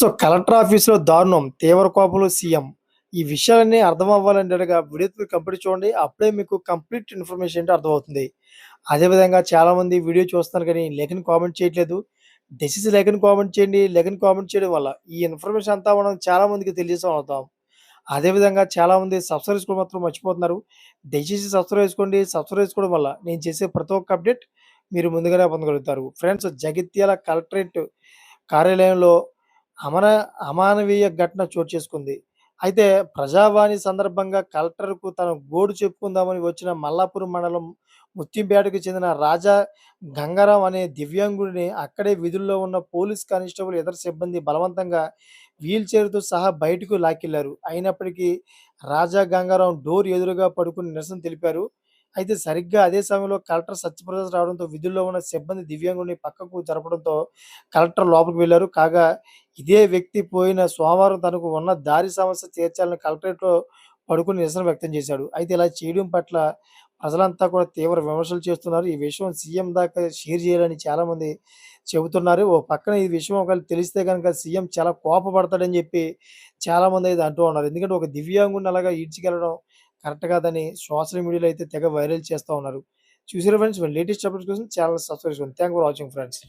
So collector ఆఫీస్‌లో దారుణం. తీవ్ర కోపంలో సీఎం. ఈ విషయాలన్నీ అర్థం అవ్వాలంటేగా వీడియో కంప్లీట్ చూడండి. అప్పుడే మీకు కంప్లీట్ ఇన్ఫర్మేషన్ ఏంటో అర్థమవుతుంది. అదేవిధంగా చాలామంది వీడియో చూస్తున్నారు కానీ లేఖని కామెంట్ చేయట్లేదు. డెసిస్ లేఖని కామెంట్ చేయండి. లేఖని కామెంట్ చేయడం వల్ల ఈ ఇన్ఫర్మేషన్ అంతా మనం చాలా మందికి తెలియజేసేవాళ్ళం అవుతాం. అదేవిధంగా చాలామంది సబ్స్క్రైబ్ చేసుకోవడం మాత్రం మర్చిపోతున్నారు. దయచేసి సబ్స్క్రైబ్ చేసుకోండి. సబ్స్క్రైబ్ చేసుకోవడం వల్ల నేను చేసే ప్రతి ఒక్క అప్డేట్ మీరు ముందుగానే పొందగలుగుతారు. ఫ్రెండ్స్ జగిత్యాల కలెక్టరేట్ కార్యాలయంలో అమన అమానవీయ ఘటన చోటు చేసుకుంది. అయితే ప్రజావాణి సందర్భంగా కలెక్టర్‌కు తన గోడు చెప్పుకుందామని వచ్చిన మల్లాపురం మండలం ముత్యంపేటకు చెందిన రాజా గంగారాం అనే దివ్యాంగుడిని అక్కడే విధుల్లో ఉన్న పోలీస్ కానిస్టేబుల్ ఇతర సిబ్బంది బలవంతంగా వీల్‌చైర్‌తో సహా బయటకు లాక్కెళ్ళారు. అయినప్పటికీ రాజా గంగారాం డోర్ ఎదురుగా పడుకుని నిరసన తెలిపారు. అయితే సరిగ్గా అదే సమయంలో కలెక్టర్ సత్యప్రసాద్ రావడంతో విధుల్లో ఉన్న సిబ్బంది దివ్యాంగుడిని పక్కకు జరపడంతో కలెక్టర్ లోపలికి వెళ్ళారు. కాగా ఇదే వ్యక్తి పోయిన సోమవారం తనకు ఉన్న దారి సమస్య తీర్చాలని కలెక్టరేట్‌లో పడుకుని నిరసన వ్యక్తం చేశాడు. అయితే ఇలా చేయడం పట్ల ప్రజలంతా కూడా తీవ్ర విమర్శలు చేస్తున్నారు. ఈ విషయం సీఎం దాకా షేర్ చేయాలని చాలామంది చెబుతున్నారు. ఓ పక్కన ఈ విషయం ఒకవేళ తెలిస్తే కనుక సీఎం చాలా కోపపడతాడని చెప్పి చాలామందయితే అంటూ ఉన్నారు. ఎందుకంటే ఒక దివ్యాంగుని అలాగా ఈడ్చికెళ్ళడం కరెక్ట్ కాదని సోషల్ మీడియాలో అయితే తెగ వైరల్ చేస్తా ఉన్నారు. చూసారు ఫ్రెండ్స్ లేటెస్ట్ అప్డేట్స్ కోసం ఛానల్ సబ్స్క్రైబ్ చేసుకోండి. Thank for watching friends.